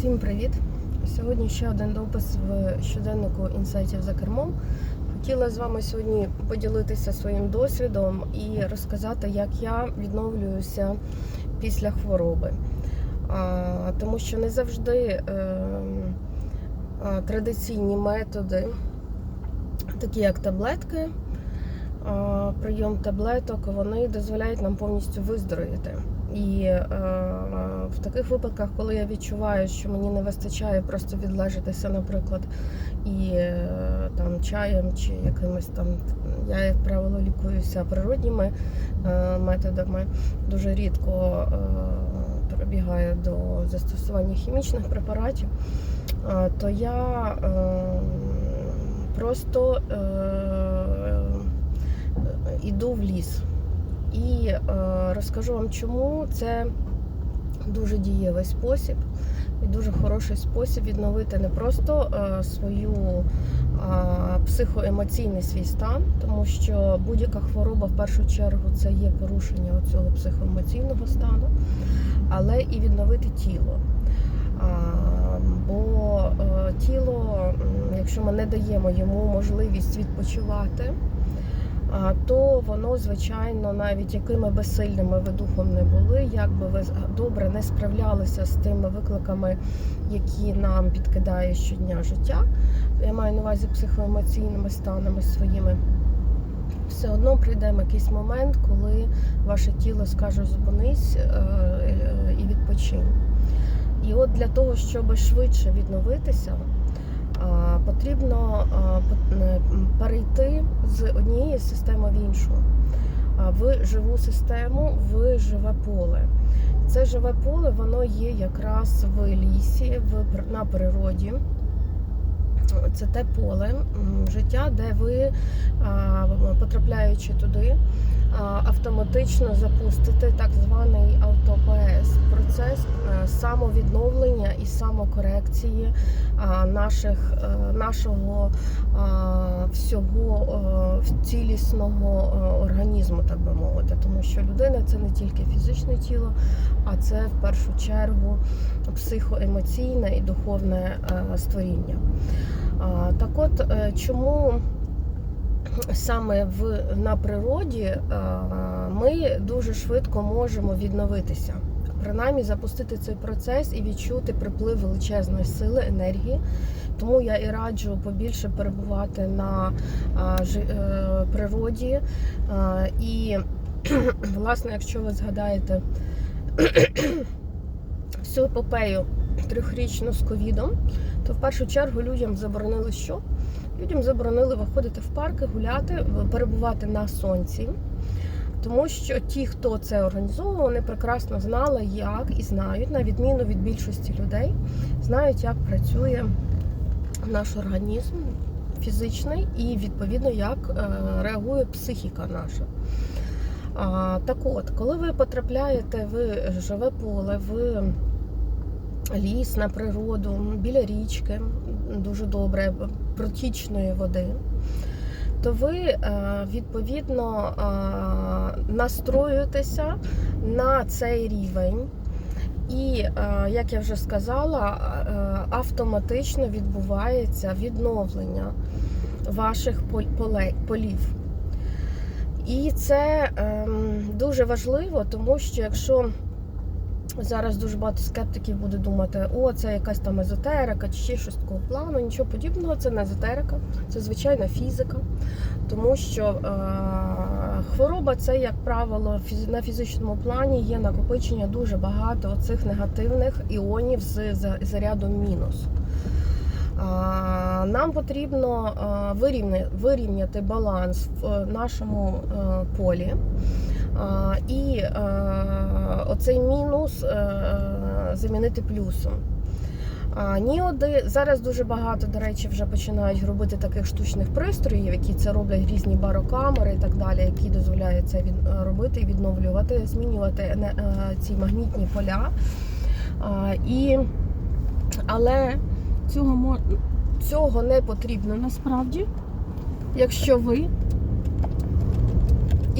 Всім привіт! Сьогодні ще один допис в щоденнику інсайтів за кермом. Хотіла з вами сьогодні поділитися своїм досвідом і розказати, як я відновлююся після хвороби. Тому що не завжди е, традиційні методи, такі як таблетки, прийом таблеток, вони дозволяють нам повністю виздоровіти. І е, в таких випадках, коли я відчуваю, що мені не вистачає просто відлежатися, наприклад, і е, там чаєм чи якимось там, я, як правило, лікуюся природніми е, методами, дуже рідко е, перебігаю до застосування хімічних препаратів, е, то я е, просто е, іду в ліс. І е, розкажу вам, чому це дуже дієвий спосіб і дуже хороший спосіб відновити не просто е, свою е, психоемоційний свій стан, тому що будь-яка хвороба в першу чергу це є порушення цього психоемоційного стану, але і відновити тіло. А, бо е, тіло, якщо ми не даємо йому можливість відпочивати, то воно, звичайно, навіть якими би сильними ви духом не були, як би ви добре не справлялися з тими викликами, які нам підкидає щодня життя. Я маю на увазі психоемоційними станами своїми. Все одно прийде якийсь момент, коли ваше тіло скаже зупинись е, і відпочинь. І от для того, щоб швидше відновитися, потрібно е, перейти з однієї системи в іншу, в живу систему, в живе поле. Це живе поле, воно є якраз в лісі, в, на природі. Це те поле життя, де ви, потрапляючи туди, автоматично запустите так званий автоПС процес е, самовідновлення і самокорекції наших, е, нашого всього цілісного е, організму, так би мовити. Тому що людина це не тільки фізичне тіло, а це в першу чергу психоемоційне і духовне створіння. Так от, е, чому саме в, на природі е, ми дуже швидко можемо відновитися, принаймні запустити цей процес і відчути приплив величезної сили, енергії. Тому я і раджу побільше перебувати на е, природі. І, власне, якщо ви згадаєте всю епопею трьохрічну з ковідом, то в першу чергу людям заборонили що? Людям заборонили виходити в парки, гуляти, перебувати на сонці. Тому що ті, хто це організовував, вони прекрасно знали, як і знають, на відміну від більшості людей, знають, як працює наш організм фізичний і відповідно як е, реагує психіка наша. Так от, коли ви потрапляєте в живе поле, в ліс на природу, біля річки, дуже добре, протічної води, то ви е, відповідно е, настроюєтеся на цей рівень. І, е, як я вже сказала, автоматично відбувається відновлення ваших полів. І це ем, дуже важливо, тому що якщо зараз дуже багато скептиків буде думати, о, це якась там езотерика чи ще щось такого плану, нічого подібного, це не езотерика, це звичайна фізика. Тому що е, хвороба це, як правило, на фізичному плані є накопичення дуже багато цих негативних іонів з за- зарядом мінус. Нам потрібно вирівняти баланс в е, нашому е, полі. І е, оцей мінус е, замінити плюсом. Ніоди зараз дуже багато, до речі, вже починають робити таких штучних пристроїв, які це роблять різні барокамери і так далі, які дозволяють це е, робити і відновлювати, змінювати ці магнітні поля. І, але цього, цього не потрібно насправді, якщо ви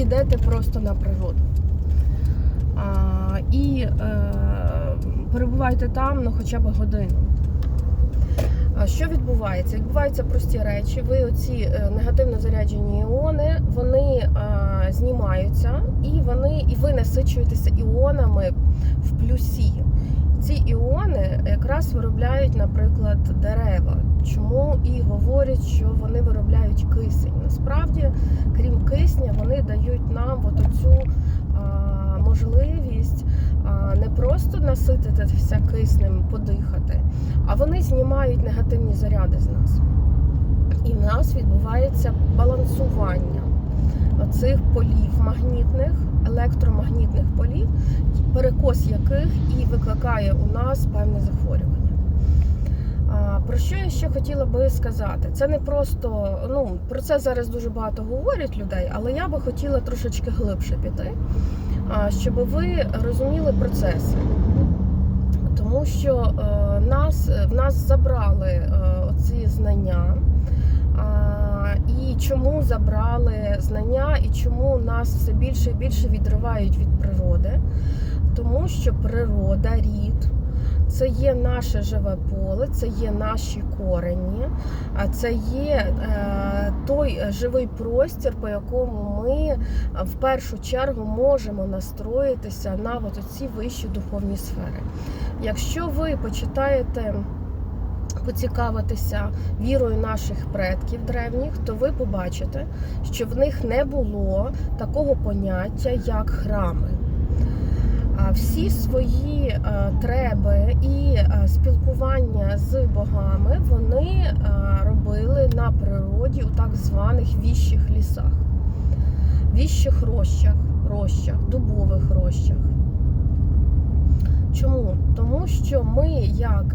йдете просто на природу. А, і е, перебувайте там ну, хоча б годину. А Що відбувається? Відбуваються прості речі. Ви оці е, негативно заряджені іони, вони а, знімаються, і вони і ви насичуєтеся іонами в плюсі. Ці іони якраз виробляють, наприклад, дерева. Чому і говорять, що вони виробляють кисень. Насправді, крім кисня, вони дають нам от оцю а, можливість а, не просто насититися киснем, подихати, а вони знімають негативні заряди з нас. І в нас відбувається балансування цих полів магнітних, електромагнітних полів, перекос яких і викликає у нас певне захворювання. Про що я ще хотіла би сказати? Це не просто, ну про це зараз дуже багато говорять людей, але я би хотіла трошечки глибше піти, щоб ви розуміли процеси. Тому що е, нас, в нас забрали е, оці знання. І чому забрали знання, і чому нас все більше і більше відривають від природи? Тому що природа, рід, це є наше живе поле, це є наші корені, а це є е, той живий простір, по якому ми е, в першу чергу можемо настроїтися на ці вищі духовні сфери. Якщо ви почитаєте поцікавитися вірою наших предків древніх, то ви побачите, що в них не було такого поняття, як храми. А Всі свої е, треби і е, спілкування з богами вони е, робили на природі у так званих віщих лісах, віщих рощах, рощах, дубових рощах. Чому? Тому що ми, як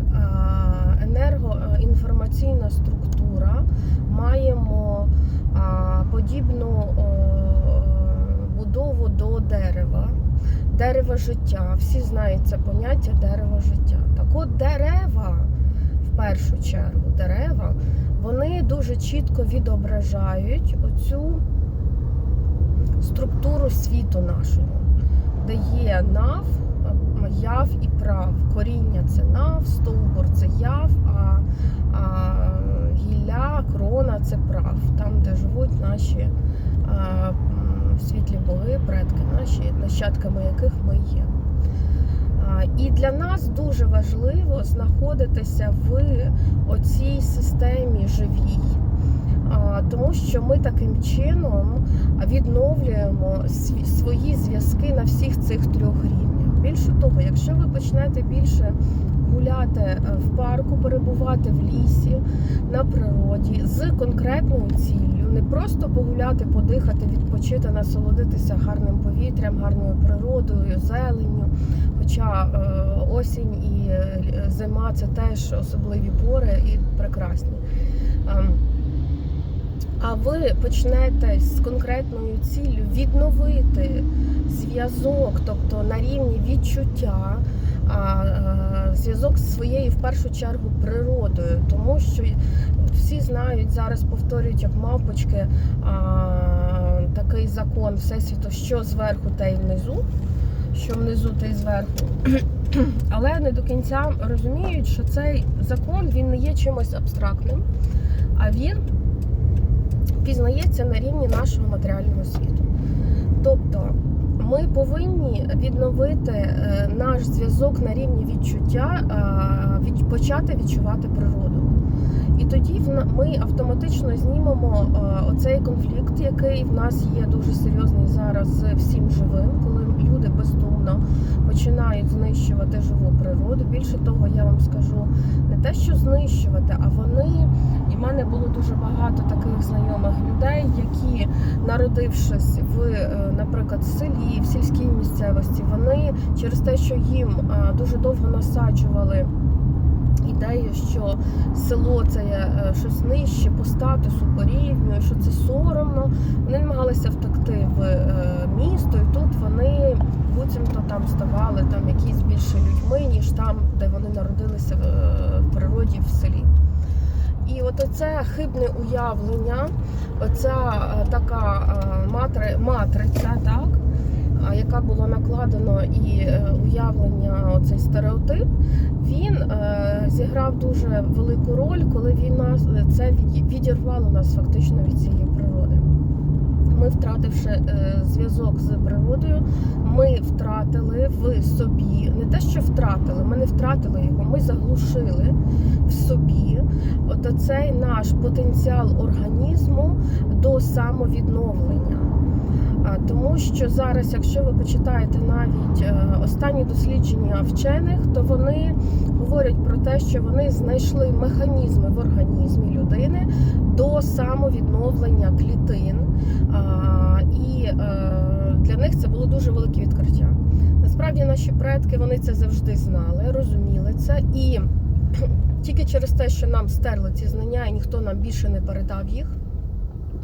енергоінформаційна структура, маємо подібну будову до дерева, дерева життя. Всі знають це поняття дерева життя. Так от дерева, в першу чергу, дерева, вони дуже чітко відображають оцю структуру світу нашого, де є нав яв і прав. Коріння це нав, стовбур це яв, а, а гілля, крона це прав. Там, де живуть наші а, світлі боги, предки наші, нащадками яких ми є. І для нас дуже важливо знаходитися в оцій системі живій. Тому що ми таким чином відновлюємо свої зв'язки на всіх цих трьох рівнях. Більше того, якщо ви почнете більше гуляти в парку, перебувати в лісі, на природі з конкретною ціллю, не просто погуляти, подихати, відпочити, насолодитися гарним повітрям, гарною природою, зеленню. Хоча осінь і зима це теж особливі пори і прекрасні. А ви почнете з конкретною ціллю відновити зв'язок, тобто на рівні відчуття, зв'язок з своєю в першу чергу природою, тому що всі знають зараз, повторюють як мавпочки такий закон всесвіту, що зверху, те й внизу, що внизу, те й зверху. Але не до кінця розуміють, що цей закон він не є чимось абстрактним, а він пізнається на рівні нашого матеріального світу. Тобто ми повинні відновити е, наш зв'язок на рівні відчуття, е, почати відчувати природу. І тоді ми автоматично знімемо е, оцей конфлікт, який в нас є дуже серйозний зараз з всім живим, коли люди бездумно починають знищувати живу природу. Більше того, я вам скажу не те, що знищувати, а вони і в мене було дуже багато таких знайомих людей, які, народившись в, наприклад, селі, в сільській місцевості, вони через те, що їм дуже довго насаджували ідею, що село це є щось нижче по статусу, по рівню, що це соромно. Вони намагалися втекти в місто, і тут вони буцімто там ставали там якісь більше людьми, ніж там, де вони народилися в природі в селі. І от оце хибне уявлення, оця така матри, матриця, так, яка була накладено і е, уявлення, оцей стереотип, він е, зіграв дуже велику роль, коли війна це відірвало нас фактично від цієї природи. Ми, втративши е, зв'язок з природою, ми втратили в собі не те, що втратили, ми не втратили його, ми заглушили в собі от оцей наш потенціал організму до самовідновлення. Тому що зараз, якщо ви почитаєте навіть е, останні дослідження вчених, то вони говорять про те, що вони знайшли механізми в організмі людини до самовідновлення клітин. І е, для них це було дуже велике відкриття. Насправді наші предки вони це завжди знали, розуміли це і тільки через те, що нам стерли ці знання, і ніхто нам більше не передав їх,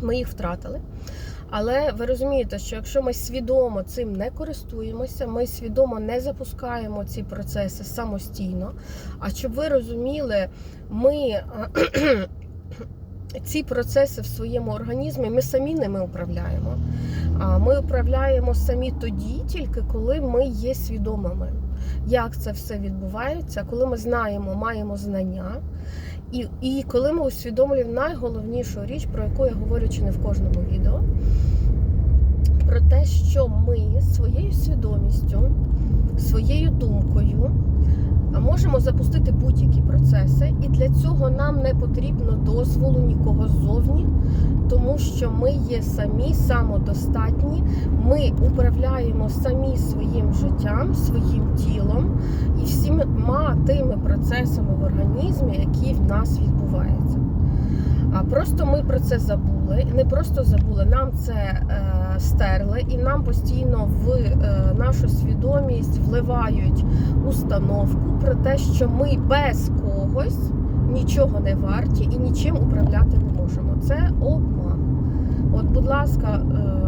ми їх втратили. Але ви розумієте, що якщо ми свідомо цим не користуємося, ми свідомо не запускаємо ці процеси самостійно. А щоб ви розуміли, ми ці процеси в своєму організмі ми самі ними управляємо. А Ми управляємо самі тоді, тільки коли ми є свідомими. Як це все відбувається, коли ми знаємо, маємо знання, і, і коли ми усвідомлюємо найголовнішу річ, про яку я говорю чи не в кожному відео, про те, що ми своєю свідомістю, своєю думкою можемо запустити будь-які процеси, і для цього нам не потрібно дозволу нікого ззовні, тому що ми є самі самодостатні, ми управляємо самі своїм життям, своїм тілом і всіма тими процесами в організмі, які в нас відбуваються. А просто ми про це забули. Не просто забули, нам це е, стерли, і нам постійно в е, нашу свідомість вливають установку про те, що ми без когось нічого не варті і нічим управляти не можемо. Це обман. От, будь ласка, е,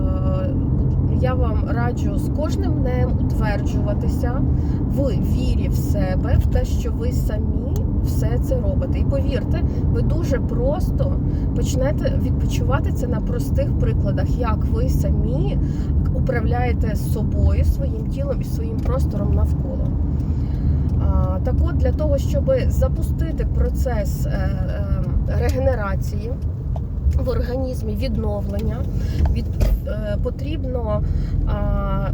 я вам раджу з кожним днем утверджуватися в вірі в себе, в те, що ви самі все це робите. І повірте, ви дуже просто почнете відпочивати це на простих прикладах, як ви самі управляєте собою, своїм тілом і своїм простором навколо. Так от, для того, щоб запустити процес е, е, регенерації в організмі, відновлення, від, е, потрібно а,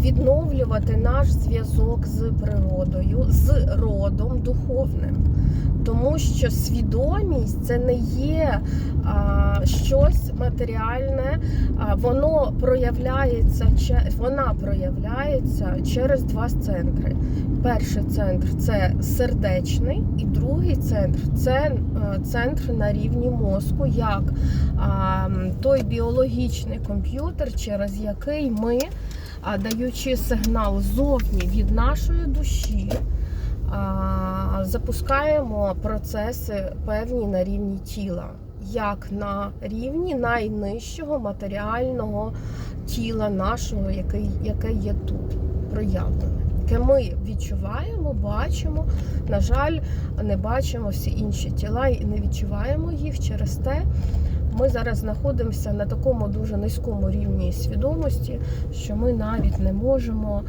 відновлювати наш зв'язок з природою, з родом духовним. Тому що свідомість це не є а, щось матеріальне, а, воно проявляється вона проявляється через два центри. Перший центр це сердечний, і другий центр це е, центр на рівні мозку, як а, той біологічний комп'ютер, через який ми, даючи сигнал зовні від нашої душі, запускаємо процеси певні на рівні тіла, як на рівні найнижчого матеріального тіла нашого, яке, яке є тут проявлене. Яке ми відчуваємо, бачимо. На жаль, не бачимо всі інші тіла і не відчуваємо їх через те. Ми зараз знаходимося на такому дуже низькому рівні свідомості, що ми навіть не можемо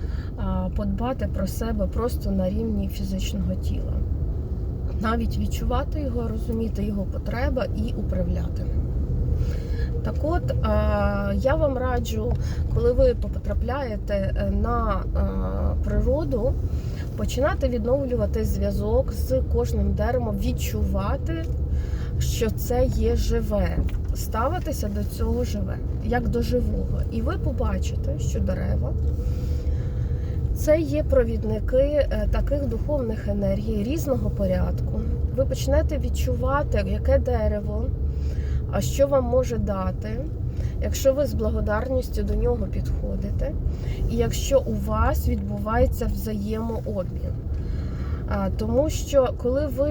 подбати про себе просто на рівні фізичного тіла. Навіть відчувати його, розуміти його потреба і управляти. Так от, я вам раджу, коли ви потрапляєте е, на природу, починати відновлювати зв'язок з кожним деревом, відчувати, що це є живе, ставитися до цього живе, як до живого. І ви побачите, що дерева це є провідники е, таких духовних енергій різного порядку. Ви почнете відчувати, яке дерево, а що вам може дати, якщо ви з благодарністю до нього підходите, і якщо у вас відбувається взаємообмін. Тому що коли ви